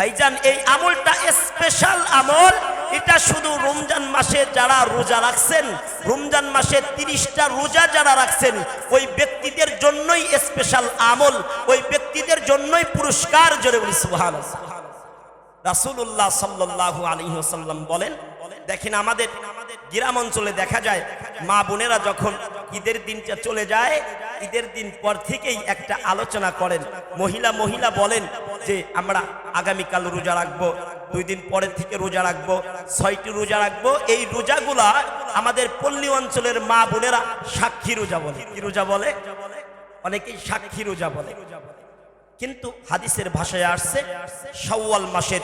ভাইজান, এই আমলটা স্পেশাল আমল। এটা শুধু রমজান মাসে যারা রোজা রাখছেন, রমজান মাসে তিরিশটা রোজা যারা রাখছেন, ওই ব্যক্তিদের জন্যই স্পেশাল আমল, ওই ব্যক্তিদের জন্যই পুরস্কার, জোরে বলি সুহান রাসুল্লাহ সাল্লাল্লাহু আলাইহি ওয়াসাল্লাম বলেন, দেখেন আমাদের গ্রাম অঞ্চলে দেখা যায়, মা বোনেরা যখন ঈদের দিনটা চলে যায় ঈদের দিন পর থেকেই একটা আলোচনা করেন। মহিলা মহিলা বলেন যে, আমরা আগামীকাল রোজা রাখব, দুই দিন পরের থেকে রোজা রাখব, ছয়টি রোজা রাখব। এই রোজাগুলা আমাদের পল্লী অঞ্চলের মা বোনেরা সাক্ষী রোজা বলে। কি রোজা বলে? অনেকেই সাক্ষী রোজা বলে। কিন্তু হাদিসের ভাষায় আসছে, শাওয়াল মাসের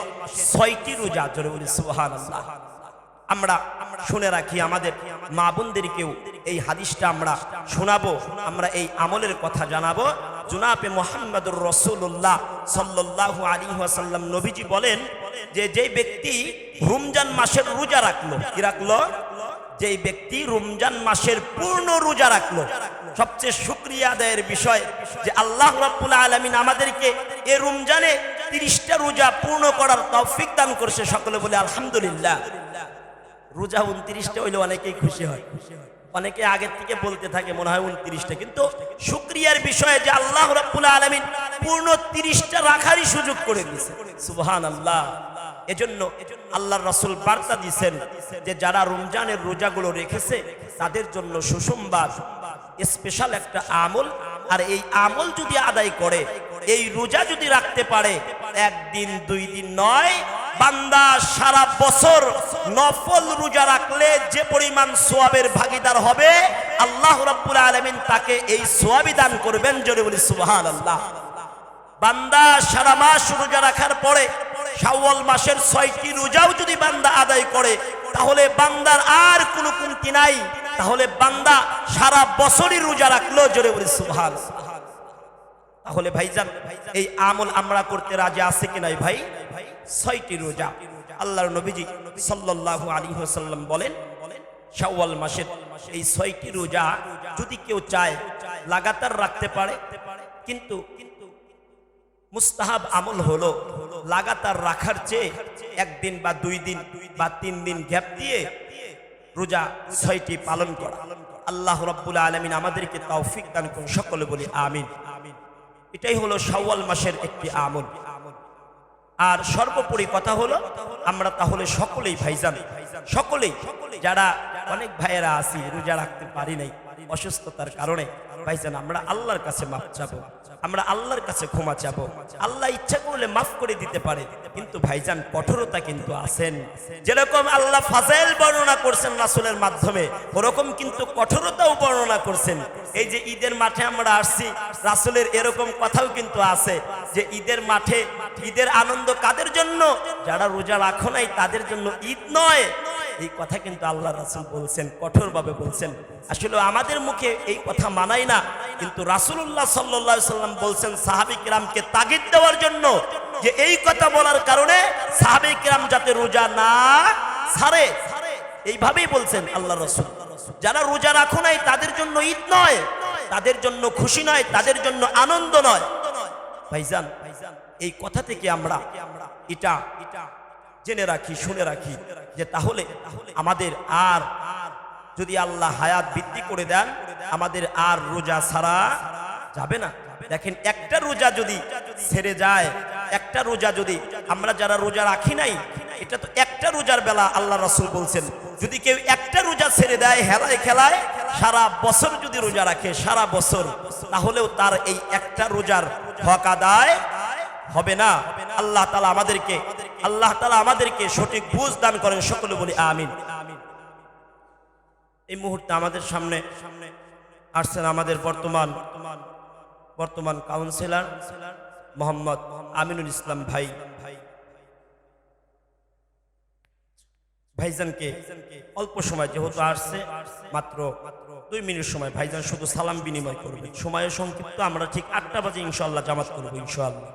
ছয়টি রোজা। জোরে বলি, সুবহানাল্লাহ। আমরা শুনে রাখি আমাদের মা বোনদেরকেও এই হাদিসটা আমরা শোনাবো, আমরা এই আমলের কথা জানাব। জুনাপে মোহাম্মদুর রসুল্লাহ সাল্লাল্লাহু আলাইহি ওয়াসাল্লাম নবীজি বলেন যে যেই ব্যক্তি রমজান মাসের রোজা রাখল, কি রাখল? যেই ব্যক্তি রমজান মাসের পূর্ণ রোজা রাখল, সবচেয়ে শুক্রিয়া আদায়ের বিষয় যে আল্লাহ রাব্বুল আলামিন আমাদেরকে এ রমজানে তিরিশটা রোজা পূর্ণ করার তৌফিক দান করছে সকলে বলে আলহামদুলিল্লাহ। রোজা উনত্রিশটা হইলে অনেকেই খুশি হয়। অনেকে আগের থেকে বলতে থাকে মনে হয় উনত্রিশটা। কিন্তু শুক্রিয়ার বিষয়ে যে আল্লাহ রাব্বুল আলামিন পূর্ণ তিরিশটা রাখারই সুযোগ করে দিয়েছে সুবহান আল্লাহ এজন্য আল্লাহর রাসূল বার্তা দিয়েছেন যে যারা রমজানের রোজাগুলো রেখেছে, তাদের জন্য সুসংবাদ স্পেশাল একটা আমল। আর এই আমল যদি আদায় করে, এই রোজা যদি রাখতে পারে, একদিন, দুই দিন নয় সারা বছর নফল রোজা রাখলে যে পরিমাণ সোয়াবের ভাগিদার হবে, আল্লাহ রাব্বুল আলামিন তাকে এই সোয়াবি দান করবেন জোরে বলি, সুবহানাল্লাহ। বান্দা সারা মাস রোজা রাখার পরে শাওয়াল মাসের ছয়টি রোজাও যদি বান্দা আদায় করে, তাহলে বান্দার আর কোনো কমতি নাই। তাহলে বান্দা সারা বছরই রোজা রাখল জোরে বলি সুবহান তাহলে ভাইজান, এই আমল আমরা করতে রাজি আছে কি নাই ভাই? ছয়টি রোজা। আল্লাহর নবীজি সাল্লাল্লাহু আলাইহি ওয়াসাল্লাম বলেন, শাওয়াল মাসের এই ছয়টি রোজা যদি কেউ চায়, লাগাতার রাখতে পারে। কিন্তু মুস্তাহাব আমল হলো লাগাতার রাখার চেয়ে একদিন বা দুই দিন বা তিন দিন গ্যাপ দিয়ে রোজা ছয়টি পালন করা। আল্লাহ রাব্বুল আলামিন আমাদেরকে তৌফিক দান করুন, সকলে বলি আমিন। এটাই হলো শাওয়াল মাসের একটি আমল। আর সর্বোপরি কথা হলো, আমরা তাহলে সকলেই ভাইজান। সকলেই, যারা অনেক ভাইয়েরা আছি, রোজা রাখতে পারি নাই। অসুস্থতার কারণে, ভাইজান, আমরা আল্লাহর কাছে মাপ চাবো। আমরা আল্লাহর কাছে ক্ষমা চাবো। আল্লাহ ইচ্ছা করলে মাফ করে দিতে পারে, কিন্তু ভাইজান, কঠোরতা কিন্তু আছেন। যেরকম আল্লাহ ফাজাইল বর্ণনা করছেন রাসুলের মাধ্যমে, ওরকম কিন্তু কঠোরতাও বর্ণনা করছেন। এই যে ঈদের মাঠে আমরা আসছি, রাসুলের এরকম কথাও কিন্তু আছে যে ঈদের মাঠে, ঈদের আনন্দ কাদের জন্য? যারা রোজা রাখো নাই, তাদের জন্য ঈদ নয়। এই কথা কিন্তু আল্লাহ রাসুল বলছেন, কঠোরভাবে বলছেন। আসলে আমাদের মুখে এই কথা মানাই না, কিন্তু রাসুল্লাহ সাল্লাহ সাল্লাম বলছেন, সাহাবি কিরামকে তাগিদ দেওয়ার জন্য যে এই কথা বলার কারণে সাহাবি কিরাম যাতে রোজা না ছাড়ে এইভাবেই বলছেন আল্লাহ রসুল। যারা রোজা রাখো নাই, তাদের জন্য ঈদ নয়, তাদের জন্য খুশি নয়, তাদের জন্য আনন্দ নয়। ভাইজান, এই কথা থেকে আমরা এটা এটা জেনে রাখি শুনে রাখি যে তাহলে আমাদের আর যদি আল্লাহ হায়াত বৃদ্ধি করে দেন আমাদের আর রোজা ছাড়া যাবে না। দেখেন একটা রোজা যদি ছেড়ে যায় একটা রোজা যদি আমরা যারা রোজা রাখি নাই এটা তো একটা রোজার বেলা আল্লাহ রাসুল বলছেন। যদি কেউ একটা রোজা ছেড়ে দেয় হেলায় খেলায় সারা বছর যদি রোজা রাখে সারা বছর তাহলেও তার এই একটা রোজার হক আদায় হবে না। আল্লাহ তালা আমাদেরকে আল্লাহ তালা আমাদেরকে সঠিক বুঝ দান করেন সকলে বলি আমিন। এই মুহূর্তে আমাদের সামনে সামনে আসছেন আমাদের বর্তমান বর্তমান কাউন্সিলর মোহাম্মদ আমিনুল ইসলাম ভাই। ভাইজানকে অল্প সময় যেহেতু আসছে, মাত্র দুই মিনিট সময়। ভাইজান শুধু সালাম বিনিময় করবে। সময়ের সংক্ষিপ্ত আমরা ঠিক আটটা বাজে ইনশাল্লাহ জামাত করব ইনশাল্লাহ